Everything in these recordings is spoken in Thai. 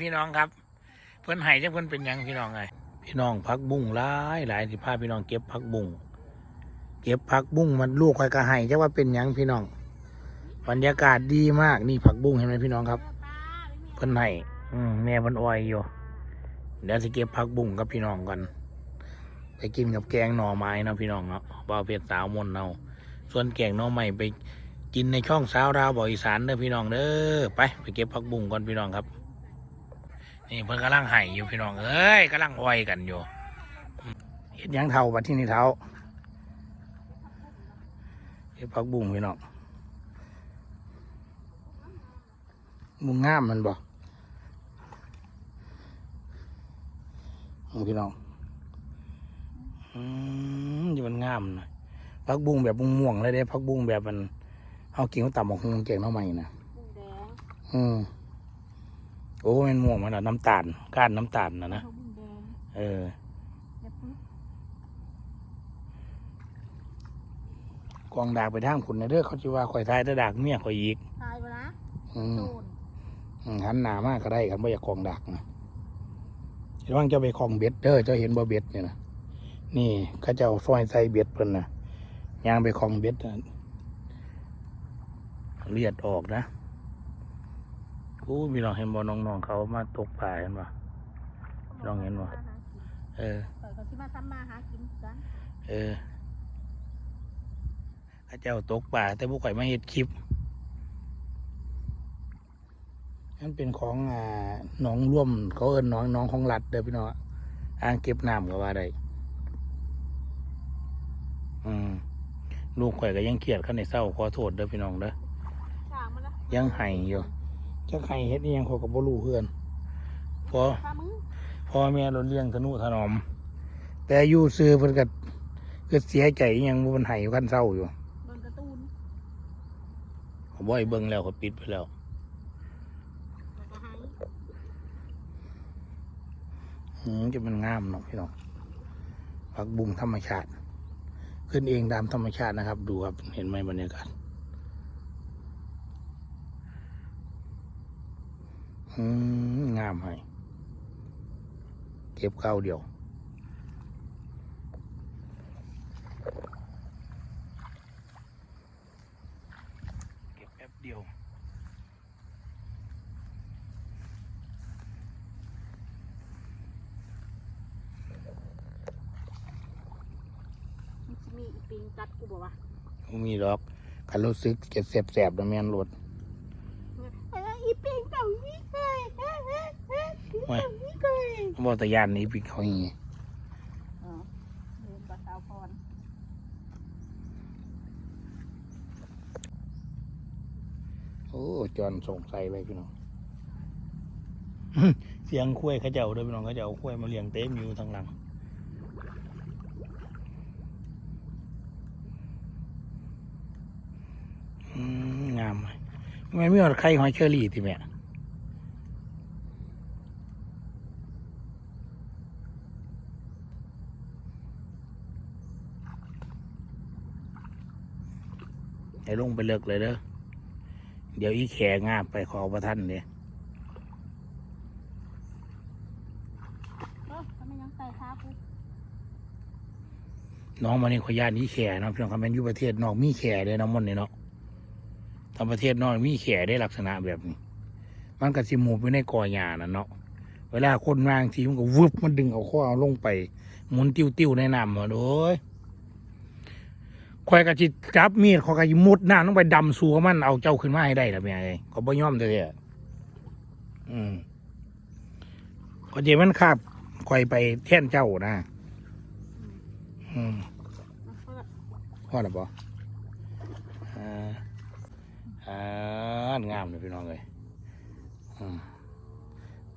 พี่น้องครับ เพิ่นไห้จังเพิ่นเป็นยังพี่น้องไงพี่น้องพักบุ้งหลายหลายสิพาพี่น้องเก็บพักบุ้งเก็บพักบุ้งมันลูกคอยกระไห้จังว่าเป็นยังพี่น้องบรรยากาศดีมากนี่ผักบุ้งเห็นไหมพี่น้องครับ เพิ่นไห้อืมแม่เพิ่นอ้อยอยู่เดี๋ยวสิเก็บพักบุ้งกับพี่น้องกันไปกินกับแกงหน่อไม้นะพี่น้องเนาะบ่าวเพชรสาวมนต์เนาส่วนแกงหน่อไม้ไปกินในช่องสาวราวบ่ออีสานเด้อพี่น้องเด้อไปไปเก็บผักบุ้งก่อนพี่น้องครับ นี่เพิ่นกำลังไห้อยู่พี่น้องเอ้ยกำลังออยกันอยู่อืมเห็นหยังเท่าบัดที่นี่เท่าเก็บผักบุ้งพี่น้องบุ้งงามมันบ่เอาพี่น้องอืมอยู่มันงามนะพักบุ้งแบบบุ้งม่วงเลยเด้พักบุ้งแบบมันเอากินกับต่ำหมกฮงเก่งเท่าไหร่นะบุ้งแดงอืม โอ้มันม่วงมันอะน้ำตาล ก้านน้ำตาลนะนะเขาบุ้งแดงเออเดี๋ยวปึ๊บกองดากไปทางผุนนะเด้อเขาจะว่าข่อยทายแตะดากเมียข่อยอีกตายไปนะอืมโดนอืมหันหนามากก็ได้กันบ่อยากกองดากนะระวังเจ้าไปคลองเบ็ดเด้อเจ้าเห็นบ่เบ็ดเนี่ยนะนี่เขาเจ้าซอยใส่เบ็ดเพิ่นนะยางไปคลองเบ็ดน่ะเลียดออกนะ อู้มีน้องเห็นบ่น้องๆเขามาตกปลาเห็นบ่ลองเห็นบ่เออเปิดเขาที่มาทำมาหากินกันเออเข้าเจ้าตกป่าแต่พวกข่อยมาเห็ดคลิปนั่นเป็นของอ่าหนองร่วม เขาเอินหนองหนองของรัดเด้อพี่น้องอ่างเก็บน้ำก็ว่าได้อืมลูกข่อยก็ยังเครียดขั้นในเศร้าขอโทษเด้อพี่น้องเด้อช่างมันละยังไห้อยู่ จะไห้เฮ็ดนี่ยังเขากับบ่รู้เพื่อนพอพามึงพ่อแม่เราเลี้ยงทนุถนอม แต่อยู่ซื้อเพิ่นก็ก็เสียใจอิหยังบ่มันไห้อยู่ขั้นเศร้าอยู่เบิ่งการ์ตูนเขาบ่อยเบิ่งแล้วเขาปิดไปแล้วแล้วก็หายอืมจะมันงามเนาะพี่น้องผักบุ้งธรรมชาติ ขึ้นเองตามธรรมชาตินะครับ ดูครับ เห็นไหมบรรยากาศอืม งามให้ เก็บข้าวเดียว เก็บแป๊บเดียวมันจะมีอีปิงกัดกูบอกว่าบ่มีดอกคันรู้สึกเก็บแสบๆแล้วแม่นรถ เอ้ยอีปิงเต่านี่เคยเอ้ยเอ้ย เอ้ยอีโอ้ยเต่านี่เคยบ่ตะยานหนี้พี่เขาอย่างงี้อ๋อเรียนกับสาวพรโอ้จอนส่งใส่ไปพี่น้องเสียงคุ้ยเขาเจ้าเด้วยพี่น้องเขาเจ้าเอาคุ้ยมาเลี้ยงเต็มอยู่ทางหลังอืมงามเลยไม่มีอะไรใครหอยเชอรี่ติแม่ ให้ลงไปเลิกเลยเด้อเดี๋ยวอีแขงาบไปขอประท่านเนี่ยเออทำไมยังใส่ขากูน้องมานี่ขอยานอีแขเนาะพี่น้องคำเป็นอยู่ประเทศนอกมีแขเลยน้องมันเนี่ยเนาะทำประเทศนอกมีแขได้ลักษณะแบบนี้ มันก็สิหมูไปในกอหญ้าน่ะเนาะเวลาคนวางทีมันก็วึบมันดึงเอาข้อเอาลงไป หมุนติ้วติ้วๆในน้ำมาโดย คอยกระจิจับมีดคอยกระจิมุดหน้ำลงไปดำสัวมันเอาเจ้าขึ้นมาให้ได้ละแม่ไอ้เขาบ่ย่อมเลยอะอืมก็เจมันคาบคอยไปแท่นเจ้านะอืมพ่อหรือเปล่าอ่าอ่างามเลยพี่น้องเลยอืม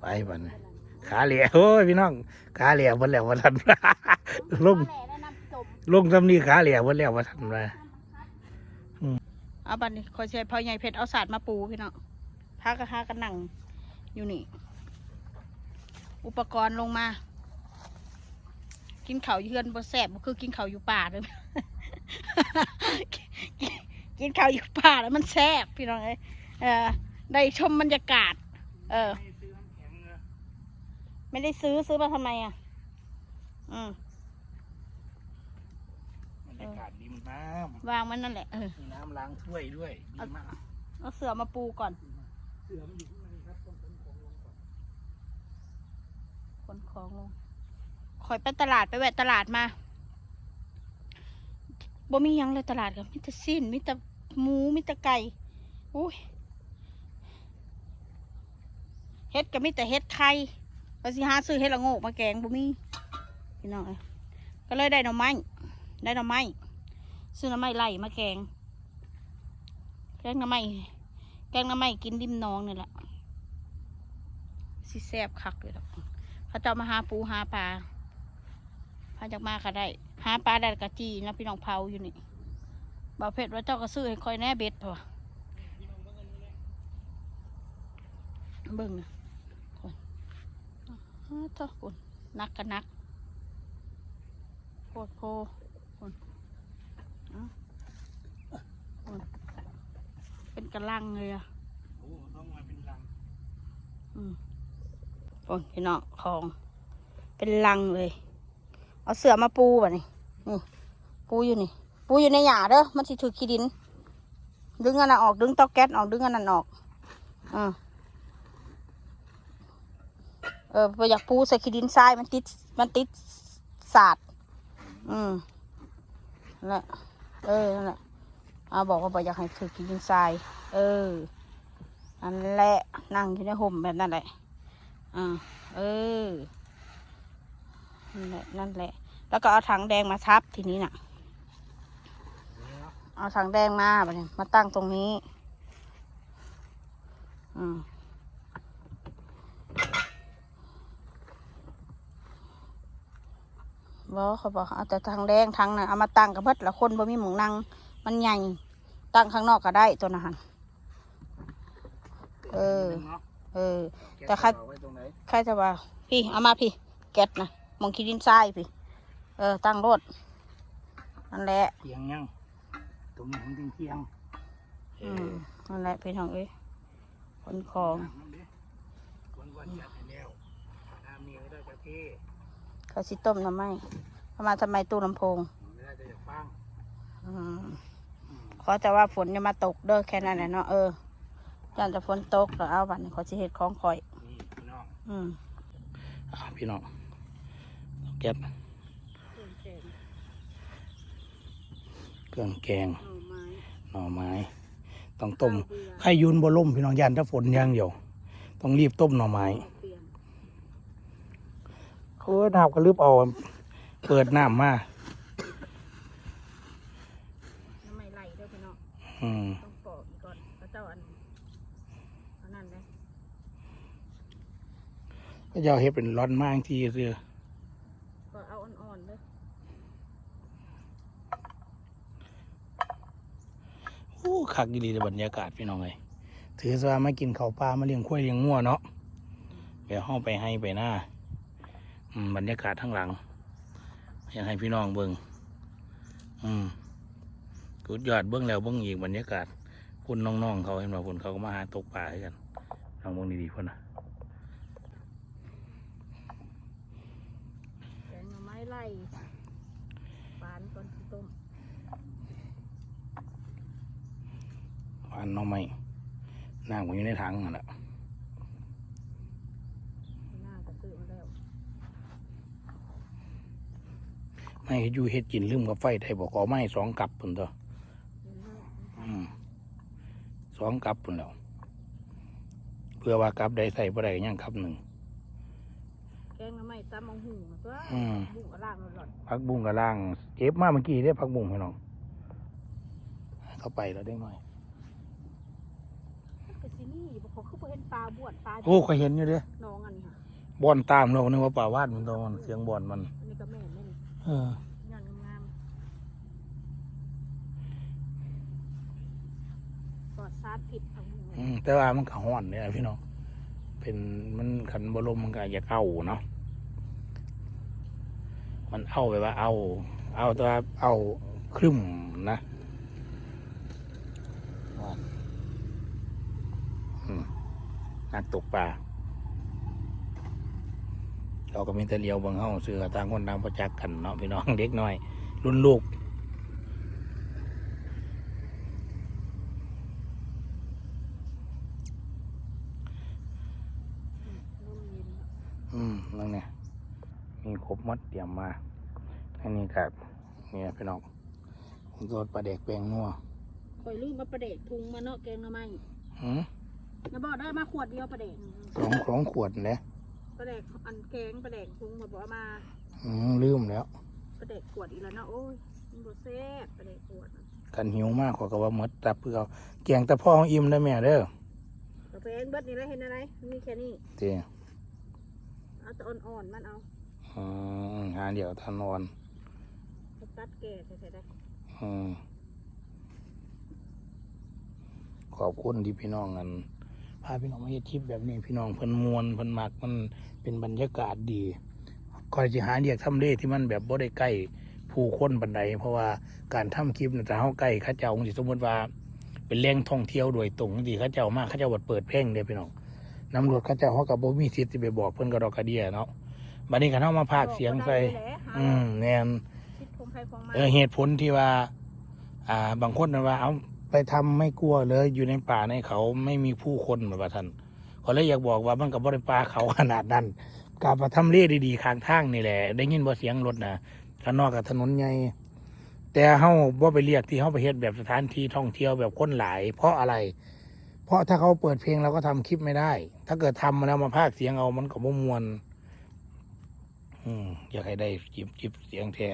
ไปบัดนขาเหลี่ยโอ้ยพี่น้องขาเหลี่ยวันแล้ววันทันลง ล่ได้นำจมลงสำนีขาเหลี่ยวันแล้ววันทันมาเอาบัดนี้คอยใช้พอใหญ่เพชรเอาศาสตร์มาปูพี่น้องพากกระทากันนั่งอยู่นี่ อุปกรณ์ลงมา กินเขาวอยู่เฮือนบ่แซบบ่คือกินเขาอยู่ป่าเลยกินข้าวอยู่ป่าแล้วมันแซ่บพี่น้องเอ้ยเออได้ชมบรรยากาศ เออ ไม่ได้ซื้อซื้อมาทำไมอะ อืม บรรยากาศริมน้ วางมันนั่นแหละเออำมีน้ำล้างถ้วยด้วยดีมากเอาเสือมาปูก่อนเสือมันอยู่ข้างในครับต้องขนของลงก่อนขนของลงคอยไปตลาดไปแวะตลาดมาบ่มีหยังเลยตลาดกับมิแต่สิ้นมิแต่หมูมิแต่ไก่อุ้ยเฮ็ดกับมิแต่เฮ็ดไข่เราสิหาซื้อเฮ็ดละโงกมาแกงบ่มีพี่น้องเอ้ยก็เลยได้หน่อไม้ได้หน่อไม้ ซื้อน่อไม้ไล่มาแกง แกงน่อไม้แกงน่อไม้กินริมน้องนี่แหละสิแซบคักเลยดอกเขาเจะมาหาปูหาปลาพาจากมาค่ะได้ หาปลาได้กะจีนะพี่น้องเผาอยู่นี่บ่าวเพชรว่าเจ้าก็ซื้อให้คอยแน่เบ็ดพอเบิ่งนะคนอ้าวเจ้าคนนักกันนักโคตรโพคนอ้าวคน เป็นกระลังเลยอะโอ้ต้องมาเป็นลังอืมโอ้ยพี่น้องคลอง เป็นลังเลย เอาเสือมาปูแบบนี้นี่ปูอยู่นี่ ปูอยู่ในหยาเด้อมันสิถือขี้ดิน ดึงอันนั้นออกดึงเตาแก๊สออกดึงอันนั้นออกอ่าเออบ่อยากปูใส่ขี้ดินทรายมันติดมันติดสาดอืมนั่นแหละเออนั่นแหละ เอาบอกว่าบ่อยากให้ถือขี้ดินทรายเออนั่นแหละนั่งอยู่ในห่มแบบนั้นแหละอ่าเออนั่นแหละนั่นแหละ แล้วก็เอาถังแดงมาทับทีนี้น่ะ เอาถังแดงมาแบบนี้มาตั้งตรงนี้อืมบอกเขาบอกเอาแต่ถังแดงถังน่ะเอามาตั้งกับเบิดละคนบ่มีหมองนั่ง มันใหญ่ ตั้งข้างนอกก็ได้ตัวนะหันเออเนาะเออ แต่ใครเอาไว้ตรงไหนใครจะว่า พี่ เอามาพี่ แก๊สนะมองคิดดินทรายพี่ เออ ตั้งรถนั่นแหละเทียงยังตรงนี้ของเทียงเออืมอนั่นแหละพี่น้องเอ้ยขนของน้ำมันดิวันวันจัดให้แล้วน้ำนี่ไม่ได้จะเทเขาสิต้มน้ำไหมเอามาทำไมตู้ลำโพงไม่ได้จะอยากฟังอืมอืม ขอแต่ว่าฝนจะมาตกเด้อแค่นั้นแหละเนาะเออยันจะฝนตกแล้วเอาบัดนี้ขอสิเฮ็ดของข่อย นี่พี่น้องอืมอ่าพี่น้องแก๊สเครื่องแกงหน่อไม้ ต้องต้มไข่ยุนบ่ล่มพี่น้องยันถ้าฝนอย่างเดียวต้องรีบต้มหน่อไม้เออน้ำก็รีบเอาเปิดน้ำมา น้ำไม่ไหลเด้อพี่น้ องอืมต้องปอกอีกก่อนพระเจ้าอันอันนั้นเลยก็จะเอาเฮ็ดเป็นร้อนมากที่เรือก็เอาอ่อนๆเลยโอ้คักดีๆในบรรยากาศพี่น้องเลยถือซะว่ามากินข้าวปลามาเลี้ยงควายเลี้ยงงัวเนาะเดี๋ยวห้องไปให้ไปหน้าอืมบรรยากาศทั้างหลังอยากให้พี่น้องเบิ่งอืม กุดยอดเบิ่งแล้วเบิ่งอีกบรรยากาศคุณน้องๆเขาเห็นว่าคนเขาก็มาหาตกปลาให้กันลองเบิ่งดีๆพ่นนะแกงหน่อไม้ไล่ปานก่อนสิต้มหวานหน้องไม้น้ำก็อยู่ในถังนั่นแหละหน้าก็ซื้อมาแล้วไม่ให้อยู่เฮ็ดกินลืมกับไฟได้บอกเอาไม้สองกับพุ่นตัวอืม สองกับพุ่นแล้วเพื่อว่ากับได้ใส่บ่ได้ก็ยังกับหนึ่งแกงหน่อไม้ตำมะหุ่งตัวอืมบุ้งกระล่างหลอดพักบุ้งกับล่างเก็บมาเมื่อกี้ได้พักบุ้งให้น้องเข้าไปแล้วได้หน่อยก็สินี่บ่เขาคือบ่เห็นปลาบวชปลาโอ้เคยเห็นอยู่เด้น้องอันนี้ค่ะบอนตามเรานึกว่าป่าวาดมันตัวมันเสียงบอนมัน อันนี้ก็แม่นแม่นเออ ย้อนงามๆปล อดสารพิดอืมแต่ว่ามันก็ห้อนเนี่ยพี่น้องเป็นมันขันบรมมันก็อยากเอาเนาะมันเอาไปว่า เอา เอาแตัวาเอาครึ่มนะอืมงานตกปลาเขาก็มีแต่เลียวบางเฮาซื้อต่างคนต่างประจักกันเนาะพี่น้องเด็กน้อย รุ่นลูก อืมนั่นเนี่ยมี ครบหมัดเตรียมมาอันนี้ครับเนี่ยพี่น้องผมโดนปลาเด็กแปลงนัวคอยลืมมาประเดกทุงมาเนาะแกงหน่อไม้หืมนะบอกได้มาขวดเดียวประเดกสองสองขวดเลยประเดกอันแกงประเดกทุงมาบอกว่ามาอืมลืมแล้วประเดกขวดอีกแล้วเนาะโอ้ยมันบ่แซ่บประเดกขวดน่ะกันหิวมากขอยก็ว่าหมดตับเพื่อเอาแกงแต่พ่อของอิ่มได้แม่เด้อกาแฟเบิดนี่แล้วเห็นอะไรมันมีแค่นี้เจ้ เอาแต่อ่อนๆมันเอา อืมหาเดี๋ยวทานอนไปตัดแก่ใส่ๆได้อืมขอบคุณที่พี่น้องกันพาพี่น้องมาเฮ็ดคลิปแบบนี้พี่น้องเพิ่นมวนเพิ่นมักมันเป็นบรรยากาศดีคอยสิหาเดียกทำเลที่มันแบบบ่ได้ใกล้ผู้คนบันไดเพราะว่าการทำคลิปเนี่ยถ้าเฮาใกล้เขาเจ้าสิสมมติว่า เป็นแหล่งท่องเที่ยวโดยตรงที่เขาเจ้ามากเขาเจ้าบดเปิดเพลงเด้พี่น้องนำรวจเขาเจ้าเขากับบ่มีสิทธิ์ที่ไปบอกเพิ่นกระดอกกระเดียเนาะ บัดนี้กันเฮามาพากย์เสียงใส่บอกบ่ได้เลยแหละหาอืมแน่นคิดคงใครคงมาเออเหตุผลที่ว่า อ่า บางคนนะว่า เอาไปทำไม่กลัวเลยอยู่ในป่าในเขาไม่มีผู้คนแบบว่าท่านเขาเลยอยากบอกว่ามันกับบริป่าเขาขนาดนั้นการมาทำเลดีๆข้างทางนี่แหละ ได้ยินบ่เสียงรถนะข้างนอกกับถนนใหญ่แต่เฮาบ่ไปเรียกที่เฮาไปเฮ็ดแบบสถานที่ท่องเที่ยวแบบคนหลาย เพราะอะไร เพราะถ้าเขาเปิดเพลงเราก็ทำคลิปไม่ได้ ถ้าเกิดทำมาแล้วมาพากย์เสียงเอามันก็บ่มวนอืม อยากให้ได้จิบจิบเสียงแท้